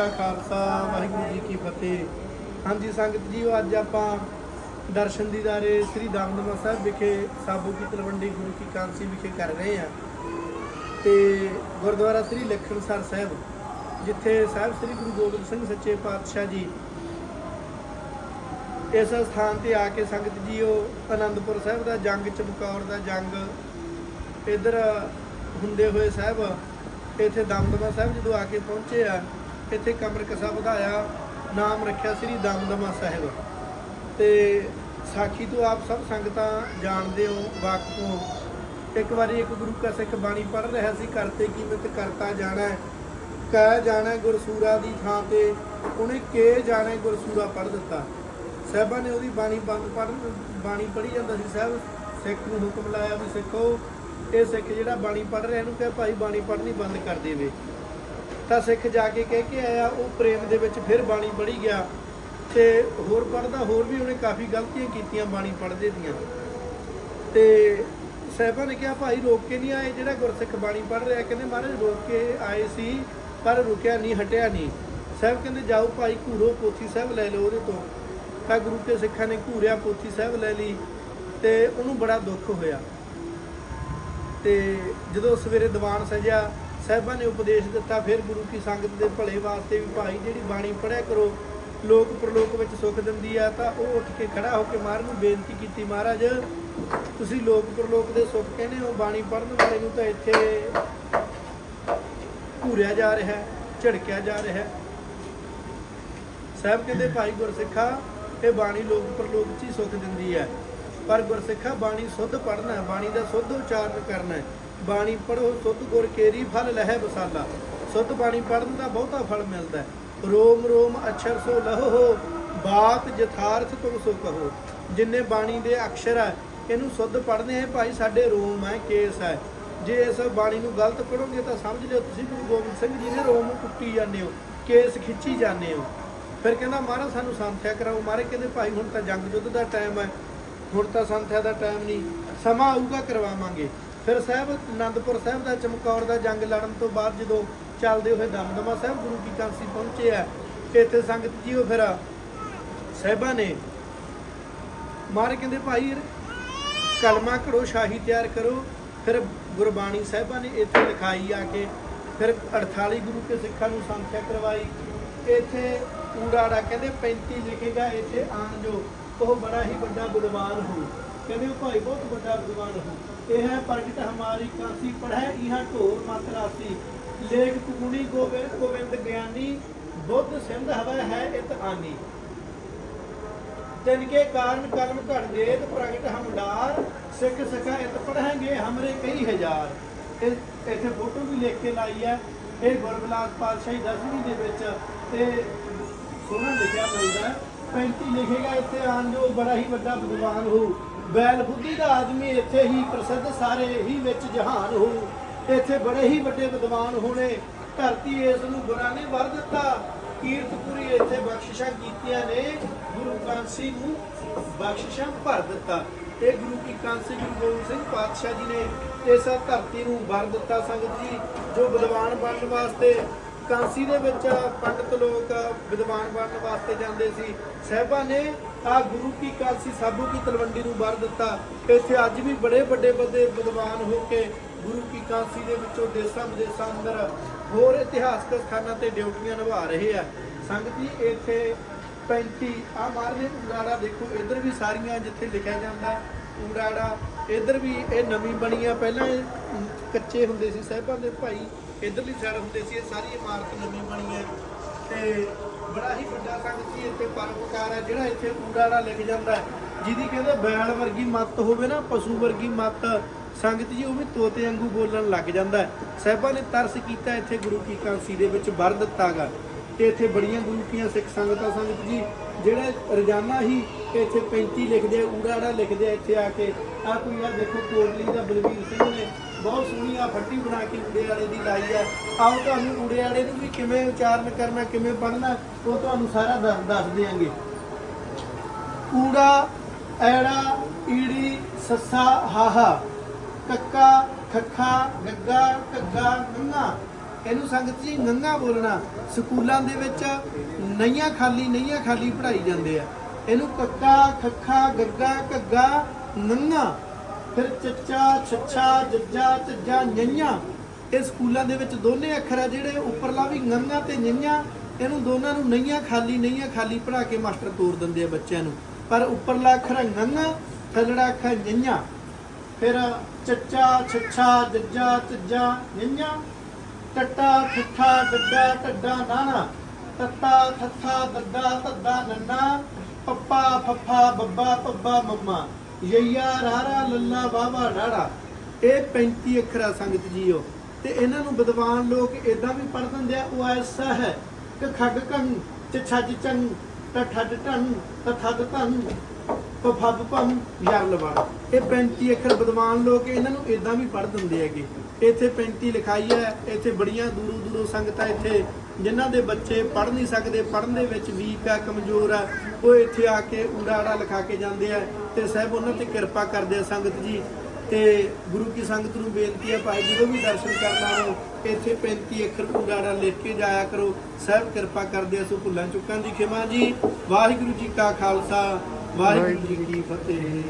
ਕਾ ਖਾਲਸਾ, ਵਾਹਿਗੁਰੂ ਜੀ ਕੀ ਫਤਿਹ। ਹਾਂਜੀ, ਸੰਗਤ ਜੀ ਅੱਜ ਆਪਾਂ ਦਰਸ਼ਨ ਦੀਦਾਰੇ ਸ੍ਰੀ ਦਮਦਮਾ ਸਾਹਿਬ ਵਿਖੇ ਸਾਬੂ ਕੀ ਤਲਵੰਡੀ ਗੁਰੂ ਕੀ ਕਾਂਸੀ ਵਿਖੇ ਕਰ ਰਹੇ ਆ ਤੇ ਗੁਰਦੁਆਰਾ ਸ੍ਰੀ ਲਖਣਸਰ ਸਾਹਿਬ, ਜਿੱਥੇ ਸਾਹਿਬ ਸ੍ਰੀ ਗੁਰੂ ਗੋਬਿੰਦ ਸਿੰਘ ਸੱਚੇ ਪਾਤਸ਼ਾਹ ਜੀ ਇਸ ਸਥਾਨ ਤੇ ਆ ਕੇ ਸੰਗਤ ਜੀ ਉਹ ਆਨੰਦਪੁਰ ਸਾਹਿਬ ਦਾ ਜੰਗ, ਚਮਕੌਰ ਦਾ ਜੰਗ, ਇਧਰ ਹੁੰਦੇ ਹੋਏ ਸਾਹਿਬ, ਇੱਥੇ ਦਮਦਮਾ ਸਾਹਿਬ ਜਦੋਂ ਆ ਕੇ ਪਹੁੰਚੇ ਆ ਇੱਥੇ ਕਮਰ ਕਸਾ ਵਧਾਇਆ, ਨਾਮ ਰੱਖਿਆ ਸ੍ਰੀ ਦਮਦਮਾ ਸਾਹਿਬ। ਤੇ ਸਾਖੀ ਤੋਂ ਆਪ ਸਭ ਸੰਗਤਾਂ ਜਾਣਦੇ ਹੋ, ਵਾਕਫ ਹੋ। ਇੱਕ ਵਾਰੀ ਇੱਕ ਗੁਰੂ ਕਾ ਸਿੱਖ ਬਾਣੀ ਪੜ੍ਹ ਰਿਹਾ ਸੀ ਕਰਤੇ ਕੀਮਤ ਕਰਤਾ ਜਾਣਾ ਕਹਿ ਜਾਣਾ ਗੁਰਸੂਰਾ ਦੀ ਥਾਂ ਤੇ, ਉਹਨੇ ਕੇ ਜਾਣਾ ਗੁਰਸੂਰਾ ਪੜ੍ਹ ਦਿੱਤਾ। ਸਾਹਿਬਾਂ ਨੇ ਉਹਦੀ ਬਾਣੀ ਬੰਦ ਪੜ੍ਹਨ ਬਾਣੀ ਪੜ੍ਹੀ ਜਾਂਦਾ ਸੀ ਸਾਹਿਬ, ਸਿੱਖ ਨੂੰ ਹੁਕਮ ਲਾਇਆ ਵੀ ਸਿੱਖੋ, ਇਹ ਸਿੱਖ ਜਿਹੜਾ ਬਾਣੀ ਪੜ੍ਹ ਰਿਹਾ, ਇਹਨੂੰ ਕਹੇ ਭਾਈ ਬਾਣੀ ਪੜ੍ਹਨੀ ਬੰਦ ਕਰ ਦੇਵੇ। ਤਾਂ ਸਿੱਖ ਜਾ ਕੇ ਕਹਿ ਕੇ ਆਇਆ, ਉਹ ਪ੍ਰੇਮ ਦੇ ਵਿੱਚ ਫਿਰ ਬਾਣੀ ਪੜ੍ਹੀ ਗਿਆ ਤੇ ਹੋਰ ਪੜ੍ਹਦਾ ਹੋਰ ਵੀ ਉਹਨੇ ਕਾਫੀ ਗਲਤੀਆਂ ਕੀਤੀਆਂ ਬਾਣੀ ਪੜ੍ਹਦੇ ਦੀਆਂ। ਤੇ ਸਾਹਿਬਾਂ ਨੇ ਕਿਹਾ, ਭਾਈ ਰੋਕ ਕੇ ਨਹੀਂ ਆਏ ਜਿਹੜਾ ਗੁਰਸਿੱਖ ਬਾਣੀ ਪੜ੍ਹ ਰਿਹਾ? ਕਹਿੰਦੇ, ਮਹਾਰਾਜ, ਰੋਕ ਕੇ ਆਏ ਸੀ, ਪਰ ਰੁਕਿਆ ਨਹੀਂ, ਹਟਿਆ ਨਹੀਂ। ਸਾਹਿਬ ਕਹਿੰਦੇ, ਜਾਓ ਭਾਈ, ਘੂਰੋ, ਪੋਥੀ ਸਾਹਿਬ ਲੈ ਲਓ ਉਹਦੇ ਤੋਂ। ਤਾਂ ਗੁਰੂ ਕੇ ਸਿੱਖਾਂ ਨੇ ਘੂਰਿਆ, ਪੋਥੀ ਸਾਹਿਬ ਲੈ ਲਈ ਤੇ ਉਹਨੂੰ ਬੜਾ ਦੁੱਖ ਹੋਇਆ। ਤੇ ਜਦੋਂ ਸਵੇਰੇ ਦੀਵਾਨ ਸਜਿਆ ਸਾਹਿਬਾਂ ਨੇ ਉਪਦੇਸ਼ ਦਿੱਤਾ, ਫਿਰ ਗੁਰੂ ਕੀ ਸੰਗਤ ਦੇ ਭਲੇ ਵਾਸਤੇ ਵੀ ਭਾਈ ਜਿਹੜੀ ਬਾਣੀ ਪੜਿਆ ਕਰੋ, ਲੋਕ ਪ੍ਰਲੋਕ ਵਿੱਚ ਸੁੱਖ ਦਿੰਦੀ ਆ, ਤਾਂ ਉਹ ਉੱਠ ਕੇ ਖੜਾ ਹੋ ਕੇ ਮਹਾਰਾਜ ਨੂੰ ਬੇਨਤੀ ਕੀਤੀ ਮਹਾਰਾਜ। ਤੁਸੀਂ ਲੋਕ ਪ੍ਰਲੋਕ ਦੇ ਸੁੱਖ ਕਹਿੰਦੇ ਹੋ, ਬਾਣੀ ਪੜਨ ਵਾਲੇ ਨੂੰ ਤਾਂ ਇੱਥੇ ਘੂਰਿਆ ਜਾ ਰਿਹਾ ਹੈ ਝੜਕਿਆ ਜਾ ਰਿਹਾ। ਹੈ ਸਾਹਿਬ ਕਹਿੰਦੇ, ਭਾਈ ਗੁਰਸਿੱਖਾ, ਇਹ ਬਾਣੀ ਲੋਕ ਪ੍ਰਲੋਕ 'ਚ ਹੀ ਸੁੱਖ ਦਿੰਦੀ ਹੈ। ਪਰ ਗੁਰਸਿੱਖਾ, ਬਾਣੀ ਸੁੱਧ ਪੜਨਾ ਹੈ ਬਾਣੀ ਦਾ ਸੁੱਧ ਉਚਾਰਨ ਕਰਨਾ ਹੈ। ਬਾਣੀ ਪੜੋ ਸੁੱਧ ਗੁਰ ਕੇਰੀ ਫਲ ਲਹਿ ਬਸਾਲਾ ਸੁੱਧ ਬਾਣੀ ਪੜਨ ਦਾ ਬਹੁਤਾ ਫਲ ਮਿਲਦਾ ਹੈ। ਰੋਮ ਰੋਮ ਅਛਰ ਸੋ ਲਹੋ ਬਾਤ ਜਥਾਰਥ ਤੁਮ ਸੋ ਕਹੋ। ਜਿੰਨੇ ਬਾਣੀ ਦੇ ਅਕਸ਼ਰ ਹੈ, ਇਹਨੂੰ ਸੁੱਧ ਪੜਨੇ ਹੈ, ਭਾਈ ਸਾਡੇ ਰੋਮ ਹੈ, ਕੇਸ ਹੈ। ਜੇ ਇਸ ਬਾਣੀ ਨੂੰ ਗਲਤ ਪੜੋਗੇ ਤਾਂ ਸਮਝ ਲਿਓ, ਤੁਸੀਂ ਗੁਰੂ ਗੋਬਿੰਦ ਸਿੰਘ ਜੀ ਦੇ ਰੋਮ ਨੂੰ ਕੁੱਟੀ ਜਾਂਦੇ ਹੋ, ਕੇਸ ਖਿੱਚੀ ਜਾਂਦੇ ਹੋ। ਫਿਰ ਕਹਿੰਦਾ, ਮਹਾਰਾਜ, ਸਾਨੂੰ ਸੰਥਿਆ ਕਰਾਓ। ਮਹਾਰਾਜ ਕਹਿੰਦੇ, ਭਾਈ, ਹੁਣ ਤਾਂ ਜੰਗ ਯੁੱਧ ਦਾ ਟਾਈਮ ਹੈ, ਹੁਣ ਤਾਂ ਸੰਥਿਆ ਦਾ ਟਾਈਮ ਨਹੀਂ, ਸਮਾਂ ਆਊਗਾ, ਕਰਵਾਵਾਂਗੇ। ਫਿਰ ਸਾਹਿਬ ਆਨੰਦਪੁਰ ਸਾਹਿਬ ਦਾ ਚਮਕੌਰ ਦਾ ਜੰਗ ਲੜਨ ਤੋਂ ਬਾਅਦ ਜਦੋਂ ਚੱਲਦੇ ਹੋਏ ਦਮਦਮਾ ਸਾਹਿਬ ਗੁਰੂ ਕੀ ਕਾਂਸੀ ਪਹੁੰਚੇ ਆ ਇੱਥੇ ਸੰਗਤ ਜੀ ਉਹ ਫਿਰ ਸਾਹਿਬਾਂ ਨੇ ਮਾਰੇ ਕਹਿੰਦੇ, ਭਾਈ, ਕਲਮਾ ਘੜੋ, ਸ਼ਾਹੀ ਤਿਆਰ ਕਰੋ। ਫਿਰ ਗੁਰਬਾਣੀ ਸਾਹਿਬਾਂ ਨੇ ਇੱਥੇ ਲਿਖਾਈ ਆ ਕੇ ਫਿਰ 48 ਗੁਰੂ ਕੇ ਸਿੱਖਾਂ ਨੂੰ ਸੰਖਿਆ ਕਰਵਾਈ। ਇੱਥੇ ਊੜਾੜਾ ਕਹਿੰਦੇ 35 ਲਿਖੇਗਾ ਇੱਥੇ ਆਣ ਜੋ ਉਹ ਬੜਾ ਹੀ ਵੱਡਾ ਵਿਦਵਾਨ ਹੋ। ਕਹਿੰਦੇ ਉਹ ਭਾਈ ਬਹੁਤ ਵੱਡਾ ਵਿਦਵਾਨ ਹੋ। ਇਹ ਹੈ ਪ੍ਰਗਟ ਹਮਾਰੀ ਕਾਂਸੀ, ਪੜ੍ਹੈ ਇਹਾਂ ਢੋਰ ਮਤ ਲੇਖ ਕੁਣੀ ਗੋਬਿੰਦ ਗੋਬਿੰਦ ਗਿਆਨੀ, ਬੁੱਧ ਸਿੰਧ ਹਵਾ ਹੈ ਇਤ ਆਨੀ। ਤਿਨ ਕੇ ਕਾਰਨ ਕਲਮ ਘੜ ਦੇਤ ਪ੍ਰਗਟ ਹਮਡਾਰ, ਸਿੱਖ ਸਖਾ ਇਤ ਪੜਾਂਗੇ ਹਮਰੇ ਕਈ ਹਜ਼ਾਰ। ਇਹ ਇੱਥੇ ਫੋਟੋ ਵੀ ਲਿਖ ਕੇ ਲਾਈ ਹੈ। ਇਹ ਗੁਰਬਲਾਸ ਪਾਤਸ਼ਾਹੀ ਦਸਵੀਂ ਦੇ ਵਿੱਚ ਤੇ ਸੋਹਣਾ ਲਿਖਿਆ ਮਿਲਦਾ ਹੈ। 35 ਲਿਖੇਗਾ, ਇੱਥੇ ਆਣ ਜੋ ਬੜਾ ਹੀ ਵੱਡਾ ਵਿਦਵਾਨ ਹੋ। ਬੈਲ ਬੁੱਧੀ ਦਾ ਆਦਮੀ ਇੱਥੇ ਹੀ ਪ੍ਰਸਿੱਧ, ਸਾਰੇ ਹੀ ਵਿੱਚ ਜਹਾਨ ਹੋ। ਇੱਥੇ ਬੜੇ ਹੀ ਵੱਡੇ ਵਿਦਵਾਨ ਹੋਣੇ। ਧਰਤੀ ਇਸ ਨੂੰ ਗੁਰਾਂ ਨੇ ਵਰ ਦਿੱਤਾ। ਕੀਰਤਪੁਰੀ ਇੱਥੇ ਬਖਸ਼ਿਸ਼ਾਂ ਕੀਤੀਆਂ ਨੇ। ਗੁਰੂ ਕਾਂਸੀ ਨੂੰ ਬਖਸ਼ਿਸ਼ਾਂ ਭਰ ਦਿੱਤਾ। ਇਹ ਗੁਰੂ ਕੀ ਕਾਂਸੀ ਗੁਰੂ ਗੋਬਿੰਦ ਸਿੰਘ ਪਾਤਸ਼ਾਹ ਜੀ ਨੇ ਇਸ ਧਰਤੀ ਨੂੰ ਵਰ ਦਿੱਤਾ ਸੰਗਤ ਜੀ, ਜੋ ਵਿਦਵਾਨ ਬਣਨ ਵਾਸਤੇ ਕਾਂਸੀ ਦੇ ਵਿੱਚ ਪੰਡਤ ਲੋਕ ਵਿਦਵਾਨ ਬਣਨ ਵਾਸਤੇ ਜਾਂਦੇ ਸੀ। ਸਹਿਬਾਂ ਨੇ ਆ ਗੁਰੂ ਕੀ ਕਾਂਸੀ ਸਾਬੂ ਕੀ ਤਲਵੰਡੀ ਨੂੰ ਵਰ ਦਿੱਤਾ। ਇੱਥੇ ਅੱਜ ਵੀ ਬੜੇ ਵੱਡੇ ਵੱਡੇ ਵਿਦਵਾਨ ਹੋ ਕੇ ਗੁਰੂ ਕੀ ਕਾਂਸੀ ਦੇ ਵਿੱਚੋਂ ਦੇਸਾਂ ਵਿਦੇਸਾਂ ਅੰਦਰ ਹੋਰ ਇਤਿਹਾਸਕ ਸਥਾਨਾਂ ਤੇ ਡਿਊਟੀਆਂ ਨਿਭਾ ਰਹੇ ਆ। ਸੰਗਤ ਜੀ, ਇੱਥੇ 35 ਆ ਮਾਰਨੇ ਊੜਾੜਾ ਦੇਖੋ, ਇੱਧਰ ਵੀ ਸਾਰੀਆਂ ਜਿੱਥੇ ਲਿਖਿਆ ਜਾਂਦਾ ਊੜਾੜਾ ਇੱਧਰ ਵੀ ਇਹ ਨਵੀਂ ਬਣੀ ਆ। ਪਹਿਲਾਂ ਇਹ ਕੱਚੇ ਹੁੰਦੇ ਸੀ, ਸਾਹਿਬਾਂ ਦੇ ਭਾਈ ਇੱਧਰਲੀ ਸਾਈਡ ਹੁੰਦੇ ਸੀ ਇਹ ਸਾਰੀ ਇਮਾਰਤ ਨਵੀਂ ਬਣੀ ਹੈ। ਤੇ ਬੜਾ ਹੀ ਵੱਡਾ ਸੰਗਤ ਜੀ ਇੱਥੇ ਪਰਉਪਕਾਰ ਹੈ ਜਿਹੜਾ ਇੱਥੇ ਊੜਾੜਾ ਲਿਖ ਜਾਂਦਾ ਹੈ, ਜਿਹਦੀ ਕਹਿੰਦੇ ਬੈਲ ਵਰਗੀ ਮੱਤ ਹੋਵੇ ਨਾ ਪਸ਼ੂ ਵਰਗੀ ਮੱਤ ਸੰਗਤ ਜੀ ਉਹ ਵੀ ਤੋਤੇ ਵਾਂਗੂ ਬੋਲਣ ਲੱਗ ਜਾਂਦਾ ਹੈ। ਸਾਹਿਬਾਂ ਨੇ ਤਰਸ ਕੀਤਾ ਇੱਥੇ ਗੁਰੂ ਕੀ ਕਾਂਸੀ ਦੇ ਵਿੱਚ ਵਰ ਦਿੱਤਾਗਾ। ਤੇ ਇੱਥੇ ਬੜੀਆਂ ਗੁਰੂ ਕੀਆਂ ਸਿੱਖ ਸੰਗਤਾਂ ਸੰਗਤ ਜੀ ਜਿਹੜੇ ਰੋਜ਼ਾਨਾ ਹੀ ਇੱਥੇ 35 ਲਿਖਦੇ ਆ ਊੜਾੜਾ ਲਿਖਦੇ ਆ ਇੱਥੇ ਆ ਕੇ। ਆ ਕੋਈ ਆ ਦੇਖੋ ਕੋਟਲੀ ਦਾ ਬਲਵੀਰ ਸਿੰਘ ਨੇ ਬਹੁਤ ਸੋਹਣੀ ਆ, ਫੱਟੀ ਬਣਾ ਕੇ ਊੜੇ ਵਾਲੇ ਦੀ ਲਾਈ ਆ। ਆਓ ਤੁਹਾਨੂੰ ਊੜੇ ਵਾਲੇ ਨੂੰ ਵੀ ਕਿਵੇਂ ਉਚਾਰਨ ਕਰਨਾ, ਕਿਵੇਂ ਪੜ੍ਹਨਾ ਉਹ ਤੁਹਾਨੂੰ ਸਾਰਾ ਦੱਸ ਦੱਸ ਦਿਆਂਗੇ। ਊੜਾ ਐੜਾ, ਈੜੀ, ਸੱਸਾ, ਹਾਹਾ, ਕੱਕਾ, ਖੱਖਾ ਗੱਗਾ ਘੱਗਾ ਨੰਨਾ ਇਹਨੂੰ ਸੰਗਤ ਜੀ ਨੰਗਾ ਬੋਲਣਾ। ਸਕੂਲਾਂ ਦੇ ਵਿੱਚ ਨਈਆਂ ਖਾਲੀ ਨਈਆਂ ਖਾਲੀ ਪੜਾਈ ਜਾਂਦੇ ਆ। ਇਹਨੂੰ ਕੱਕਾ, ਖੱਖਾ, ਗੱਗਾ, ਘੱਗਾ, ਨੰਗਾ। ਫਿਰ ਚੱਚਾ, ਛੱਛਾ, ਜੱਜਾ ਝੱਜਾ ਨਈਆਂ ਇਹ ਸਕੂਲਾਂ ਦੇ ਵਿੱਚ ਦੋਨੇ ਅੱਖਰ ਆ ਜਿਹੜੇ ਉੱਪਰਲਾ ਵੀ ਨੰਗਾ ਤੇ ਨਈਆਂ ਇਹਨੂੰ ਦੋਨਾਂ ਨੂੰ ਨਈਆਂ ਖਾਲੀ ਨਈਆਂ ਖਾਲੀ ਪੜਾ ਕੇ ਮਾਸਟਰ ਤੋਰ ਦਿੰਦੇ ਆ ਬੱਚਿਆਂ ਨੂੰ। ਪਰ ਉੱਪਰਲਾ ਅੱਖਰ ਨੰਗਾ ਥੱਲੜਾ ਅੱਖਰ ਨਈਆਂ ਫਿਰ ਚੱਚਾ, ਛੱਛਾ, ਜੱਜਾ, ਝੱਜਾ ਨਈਆਂ ਟੱਟਾ, ਠੱਠਾ ਡੱਡਾ ਢੱਡਾ, ਨਾਣਾ। ਤੱਤਾ, ਥੱਥਾ ਦੱਦਾ ਧੱਦਾ, ਨੰਨਾ। ਪੱਪਾ, ਫੱਫਾ, ਬੱਬਾ ਪੱਬਾ ਮੰਮਾ। ਯਈਆ, ਰਾਰਾ, ਲੱਲਾ ਬਾਬਾ ਡਾੜਾ ਇਹ 35 ਅੱਖਰ ਆ ਸੰਗਤ ਜੀਓ। ਤੇ ਇਹਨਾਂ ਨੂੰ ਵਿਦਵਾਨ ਲੋਕ ਇਦਾਂ ਵੀ ਪੜ੍ਹ ਦਿੰਦੇ ਆ, ਉਹ ਐਸਾ ਹੈ ਕਿ ਖੱਗ ਕੰਨ ਚ ਛੱਜ ਚੰਨ, ਤ ਟੰਨ ਤਥੱਦ ਧੰਨ ਪਫੱਬ ਭੰ ਯਾਰ ਲਵਾ ਇਹ 35 ਅੱਖਰ ਵਿਦਵਾਨ ਲੋਕ ਇਹਨਾਂ ਨੂੰ ਇਦਾਂ ਵੀ ਪੜ੍ਹ ਦਿੰਦੇ ਹੈਗੇ। ਇੱਥੇ 35 ਲਿਖਾਈ ਹੈ, ਇੱਥੇ ਬੜੀਆਂ ਦੂਰੋਂ ਦੂਰੋਂ ਸੰਗਤਾਂ ਇੱਥੇ, ਜਿਨ੍ਹਾਂ ਦੇ ਬੱਚੇ ਪੜ੍ਹ ਨਹੀਂ ਸਕਦੇ, ਪੜ੍ਹਨ ਦੇ ਵਿੱਚ ਵੀਕ ਆ ਕਮਜ਼ੋਰ ਆ ਉਹ ਇੱਥੇ ਆ ਕੇ ਊੜਾੜਾ ਲਿਖਾ ਕੇ ਜਾਂਦੇ ਆ, ਤੇ ਸਾਹਿਬ ਉਹਨਾਂ ਤੇ ਕਿਰਪਾ ਕਰਦੇ ਆ ਸੰਗਤ ਜੀ, ਤੇ ਗੁਰੂ ਕੀ ਸੰਗਤ ਨੂੰ ਬੇਨਤੀ ਹੈ ਭਾਈ, ਜਦੋਂ ਵੀ ਦਰਸ਼ਨ ਕਰਨਾ ਹੋ, ਇੱਥੇ 35 ਅੱਖਰ ਊੜਾੜਾ ਲਿਖ ਕੇ ਜਾਇਆ ਕਰੋ, ਸਾਹਿਬ ਕਿਰਪਾ ਕਰਦੇ ਆ ਸੋ ਭੁੱਲਾਂ ਚੁੱਕਾਂ ਦੀ ਖਿਮਾ ਜੀ, ਵਾਹਿਗੁਰੂ ਜੀ ਕਾ ਖਾਲਸਾ, ਵਾਹਿਗੁਰੂ ਜੀ ਕੀ ਫਤਿਹ।